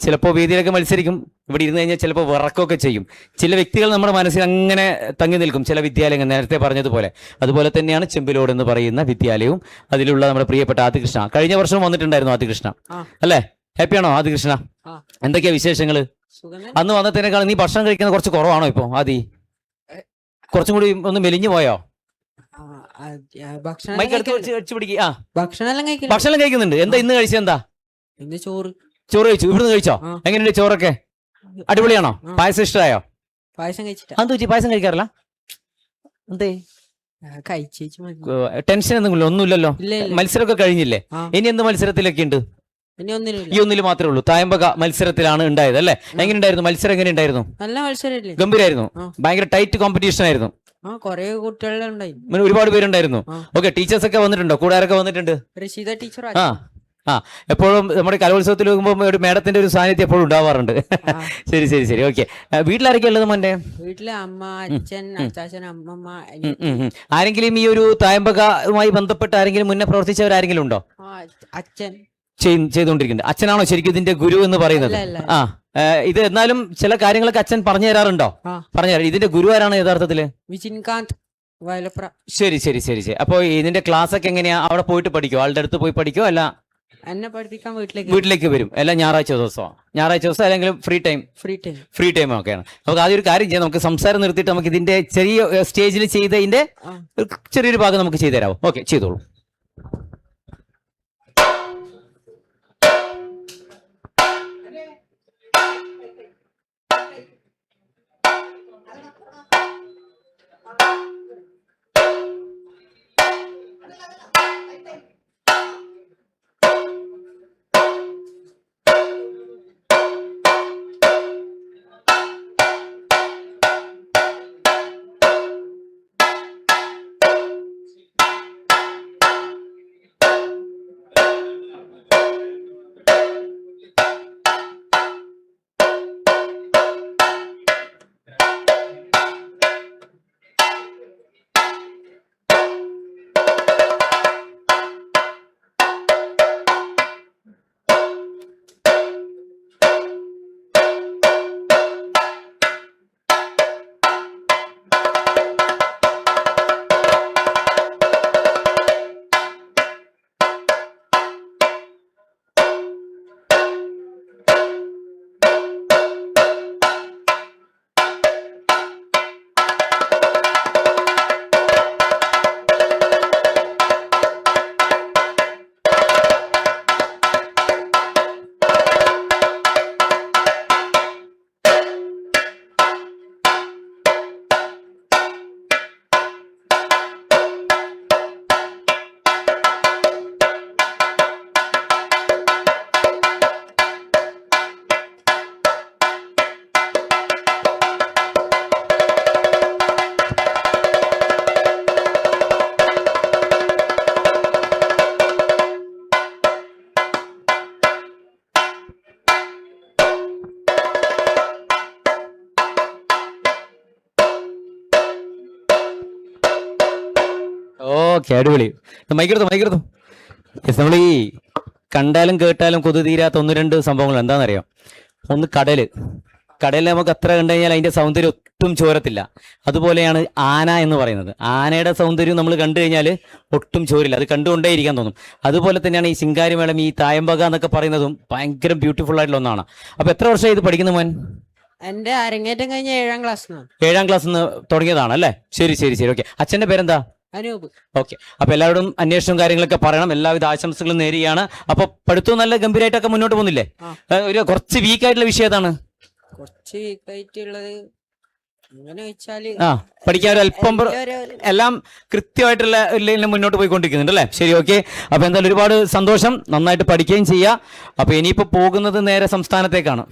ചിലപ്പോൾ വേദിയിലൊക്കെ മത്സരിക്കും. ഇവിടെ ഇരുന്ന് കഴിഞ്ഞാൽ ചിലപ്പോൾ വിറക്കൊക്കെ ചെയ്യും. ചില വ്യക്തികൾ നമ്മുടെ മനസ്സിൽ അങ്ങനെ തങ്ങി നിൽക്കും. ചില വിദ്യാലയങ്ങൾ നേരത്തെ പറഞ്ഞതുപോലെ. അതുപോലെ തന്നെയാണ് ചെമ്പിലോട് എന്ന് പറയുന്ന വിദ്യാലയവും അതിലുള്ള നമ്മുടെ പ്രിയപ്പെട്ട ആദികൃഷ്ണ. കഴിഞ്ഞ വർഷം വന്നിട്ടുണ്ടായിരുന്നു ആദികൃഷ്ണ. അല്ലേ? ഹാപ്പി ആണോ ആദികൃഷ്ണ. എന്തൊക്കെയാ വിശേഷങ്ങൾ. അന്ന് വന്നതിനേക്കാൾ നീ ഭക്ഷണം കഴിക്കുന്നത് കുറച്ച് കുറവാണോ ഇപ്പോ ആദി. കുറച്ചും കൂടി ഒന്ന് മെലിഞ്ഞു പോയോ? ഭക്ഷണം ഭക്ഷണം കഴിക്കുന്നുണ്ട്. എന്താ ഇന്ന് കഴിച്ചത് എന്താ? ഇന്ന് ചോറ്. ചോറ് കഴിച്ചു. ഇവിടുന്ന് കഴിച്ചോ. എങ്ങനെയുണ്ട് ചോറൊക്കെ? അടിപൊളിയാണോ? പായസം ഇഷ്ടമായോ പായസം കഴിച്ചിട്ടാ. അത് വെച്ച് പായസം കഴിക്കാറില്ല? എന്തേ? ടെൻഷൻ ഒന്നും ഒന്നുമില്ലല്ലോ. മത്സരമൊക്കെ കഴിഞ്ഞില്ലേ? ഇനി എന്ത് മത്സരത്തിലൊക്കെ ഉണ്ട് ഈ ഒന്നിൽ മാത്രമേ ഉള്ളൂ. തായമ്പക മത്സരത്തിലാണ് ഉണ്ടായത് അല്ലെ? എങ്ങനെയുണ്ടായിരുന്നു? മത്സരം എങ്ങനെയുണ്ടായിരുന്നു? നല്ല മത്സരല്ലേ? ഗംഭീരായിരുന്നു. ഭയങ്കര ടൈറ്റ് കോമ്പറ്റീഷൻ ആയിരുന്നു ഒരുപാട് പേരുണ്ടായിരുന്നു. ഓക്കെ ടീച്ചേഴ്സ് ഒക്കെ വന്നിട്ടുണ്ടോ? കൂടാരൊക്കെ വന്നിട്ടുണ്ട്? ടീച്ചർ ആ. ആ എപ്പോഴും നമ്മുടെ കലോത്സവത്തിൽ പോകുമ്പോൾ ഒരു മേഡത്തിന്റെ ഒരു സാന്നിധ്യം എപ്പോഴും ഉണ്ടാവാറുണ്ട്. ശരി ശരി ശരി. ഓക്കെ. വീട്ടിലാരൊക്കെ ഉള്ളത് മോന്റെ വീട്ടിലെ അമ്മ അച്ഛൻ അച്ഛൻ അമ്മമ്മ. ആരെങ്കിലും ഈ ഒരു തായമ്പകമായി ബന്ധപ്പെട്ട് ആരെങ്കിലും മുന്നേ പ്രവർത്തിച്ചവരാരെങ്കിലും ഉണ്ടോ? അച്ഛൻ. ചെയ്- ചെയ്തുകൊണ്ടിരിക്കുന്നുണ്ട്. അച്ഛനാണോ ശരിക്കും ഇതിന്റെ ഗുരു എന്ന് പറയുന്നത്. ആ ഇത് എന്നാലും ചില കാര്യങ്ങളൊക്കെ അച്ഛൻ പറഞ്ഞു തരാറുണ്ടോ? പറഞ്ഞു തരാം. ഇതിന്റെ ഗുരു ആരാണ് യഥാർത്ഥത്തിൽ? വിജിൻകാന്ത് വയലപ്ര. ശരി ശരി ശരി ശരി. അപ്പൊ ഇതിന്റെ ക്ലാസ് ഒക്കെ എങ്ങനെയാ? അവിടെ പോയിട്ട് പഠിക്കോ ആളുടെ അടുത്ത് പോയി പഠിക്കോ അല്ല എന്നെ പഠിപ്പിക്കാൻ വീട്ടിലേക്ക് വീട്ടിലേക്ക് വരും. എല്ലാ ഞായറാഴ്ച ദിവസമോ. ഞായറാഴ്ച ദിവസം അല്ലെങ്കിൽ free time free time free time ഒക്കെയാണ്. നമുക്ക് ആദ്യം ഒരു കാര്യം ചെയ്യാം. നമുക്ക് സംസാരം നിർത്തിയിട്ട് നമുക്ക് ഇതിന്റെ ചെറിയ സ്റ്റേജിൽ ചെയ്തതിന്റെ ചെറിയൊരു ഭാഗം നമുക്ക് ചെയ്തു തരാമോ ഓക്കെ ചെയ്തോളൂ. ഓക്കെ അടിപൊളി. മൈക്കെടുത്തു മൈക്കെടുത്തു നമ്മൾ ഈ കണ്ടാലും കേട്ടാലും കൊതു തീരാത്ത ഒന്ന് രണ്ട് സംഭവങ്ങൾ എന്താണെന്നറിയാം? ഒന്ന് കടൽ. കടലിൽ നമുക്ക് അത്ര കണ്ടു കഴിഞ്ഞാൽ അതിന്റെ സൗന്ദര്യം ഒട്ടും ചോരത്തില്ല. അതുപോലെയാണ് ആന എന്ന് പറയുന്നത്. ആനയുടെ സൗന്ദര്യം നമ്മൾ കണ്ടു കഴിഞ്ഞാൽ ഒട്ടും ചോരില്ല. അത് കണ്ടുകൊണ്ടേ ഇരിക്കാൻ തോന്നും. അതുപോലെ തന്നെയാണ് ഈ ശിങ്കാരിമേളം ഈ തായമ്പക എന്നൊക്കെ പറയുന്നതും ഭയങ്കര ബ്യൂട്ടിഫുൾ ആയിട്ടുള്ള ഒന്നാണ്. അപ്പൊ എത്ര വർഷമായി ഇത് പഠിക്കുന്നു മോൻ? എന്റെ അരങ്ങേറ്റം കഴിഞ്ഞ ഏഴാം ക്ലാസ് ഏഴാം ക്ലാസ് തുടങ്ങിയതാണ് അല്ലേ ശരി ശരി ശരി. ഓക്കെ അച്ഛന്റെ പേരെന്താ? അനൂപ്. ഓക്കെ. അപ്പൊ എല്ലാവരും അന്വേഷണവും കാര്യങ്ങളൊക്കെ പറയണം. എല്ലാവിധ ആശംസകളും നേരിയാണ് അപ്പൊ പഠിത്തവും നല്ല ഗംഭീരമായിട്ടൊക്കെ മുന്നോട്ട് പോകുന്നില്ലേ? ഒരു കുറച്ച് വീക്ക് ആയിട്ടുള്ള വിഷയം ഏതാണ്? കുറച്ച് വീക്കായിട്ടുള്ളത് അങ്ങനെ വെച്ചാൽ ആ പഠിക്കാൻ ഒരു അല്പം എല്ലാം കൃത്യമായിട്ടുള്ള ലൈനിൽ മുന്നോട്ട് പോയിക്കൊണ്ടിരിക്കുന്നുണ്ട് അല്ലേ? ശരി ഓക്കെ. അപ്പൊ എന്തായാലും ഒരുപാട് സന്തോഷം. നന്നായിട്ട് പഠിക്കുകയും ചെയ്യുക അപ്പൊ ഇനിയിപ്പോ പോകുന്നത് നേരെ സംസ്ഥാനത്തേക്കാണ്.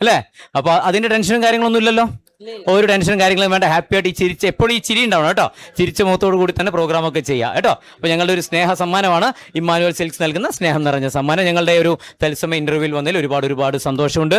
അല്ലേ? അപ്പൊ അതിന്റെ ടെൻഷനും കാര്യങ്ങളൊന്നും ഇല്ലല്ലോ? ഇല്ല, ഇല്ല. ഒരു ടെൻഷനും കാര്യങ്ങളും വേണ്ട. ഹാപ്പി ആയിട്ട് ഈ ചിരിച്ച് എപ്പോഴും ഈ ചിരി ഉണ്ടാവണം കേട്ടോ. ചിരിച്ച മുഖത്തോടു കൂടി തന്നെ പ്രോഗ്രാം ഒക്കെ ചെയ്യാം കേട്ടോ. അപ്പൊ ഞങ്ങളുടെ ഒരു സ്നേഹ സമ്മാനമാണ് ഇമ്മാനുവൽ സിൽക്സ് നൽകുന്ന സ്നേഹം നിറഞ്ഞ സമ്മാനം. ഞങ്ങളുടെ ഒരു തത്സമയ ഇന്റർവ്യൂവിൽ വന്നതിൽ ഒരുപാട് ഒരുപാട് സന്തോഷമുണ്ട്.